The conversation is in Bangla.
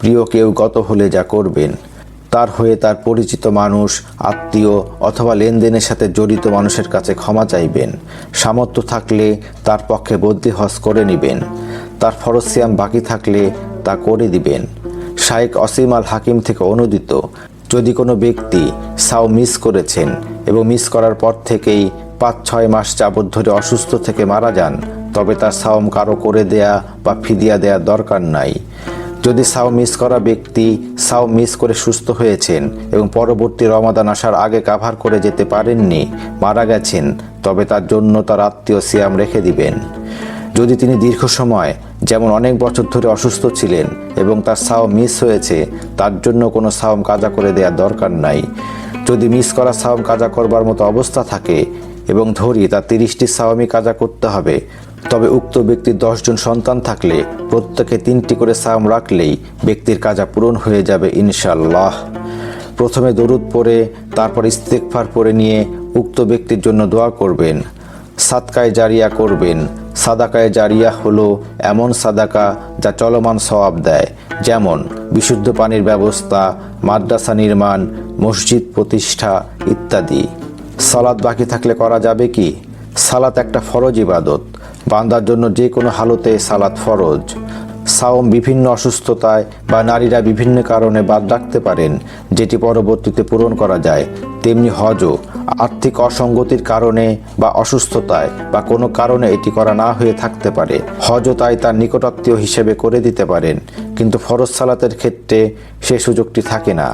প্রিয় কেউ গত হলে যা করবেন। তার হয়ে তার পরিচিত মানুষ, আত্মীয় অথবা লেনদেনের সাথে জড়িত মানুষের কাছে ক্ষমা চাইবেন। সামর্থ্য থাকলে তার পক্ষে বদ্যি হজ করে নেবেন। তার ফরসিয়াম বাকি থাকলে তা করে দিবেন। শাইখ অসিম আল হাকিম থেকে অনুদিত, যদি কোনো ব্যক্তি সাও মিস করেছেন এবং মিস করার পর থেকেই পাঁচ ছয় মাস যাবৎ ধরে অসুস্থ থেকে মারা যান, তবে তার সাওম কারও করে দেয়া বা ফিদিয়া দেয়া দরকার নাই। যদি সাও মিস করা ব্যক্তি সাও মিস করে সুস্থ হয়েছেন এবং পরবর্তী রমাদান আসার আগে কাভার করে যেতে পারেননি, মারা গেছেন, তবে তার জন্য তার আত্মীয় সিয়াম রেখে দিবেন। যদি তিনি দীর্ঘ সময়, যেমন অনেক বছর ধরে অসুস্থ ছিলেন এবং তার সাও মিস হয়েছে, তার জন্য কোনো সাওম কাজা করে দেওয়ার দরকার নাই। যদি মিস করা সাওম কাজা করবার মতো অবস্থা থাকে এবং ধরি তার তিরিশটি সাওমি কাজা করতে হবে তবে উক্ত ব্যক্তির দশজন সন্তান থাকলে প্রত্যেকে তিনটি করে সাম রাখলেই ব্যক্তির কাজা পূরণ হয়ে যাবে ইনশাল্লাহ প্রথমে দরুদ পরে তারপর ইস্তেকফার পরে নিয়ে উক্ত ব্যক্তির জন্য দোয়া করবেন। সাদকায় জারিয়া করবেন। সাদাকায় জারিয়া হলো এমন সাদাকা যা চলমান সওয়াব দেয়। যেমন বিশুদ্ধ পানির ব্যবস্থা, মাদ্রাসা নির্মাণ, মসজিদ প্রতিষ্ঠা ইত্যাদি। সালাদ বাকি থাকলে করা যাবে কি? সালাত একটা ফরজ ইবাদত। বান্দার জন্য যে কোনো হালতে সালাত ফরজ। সাওম বিভিন্ন অসুস্থতায় বা নারীরা বিভিন্ন কারণে বাদ রাখতে পারেন, যেটি পরবর্তীতে পূরণ করা যায়। তেমনি হজও, আর্থিক অসঙ্গতির কারণে বা অসুস্থতায় বা কোনো কারণে এটি করা না হয়ে থাকতে পারে। হজও তাই তার নিকটাত্মীয় হিসেবে করে দিতে পারেন, কিন্তু ফরজ সালাতের ক্ষেত্রে সে সুযোগটি থাকে না।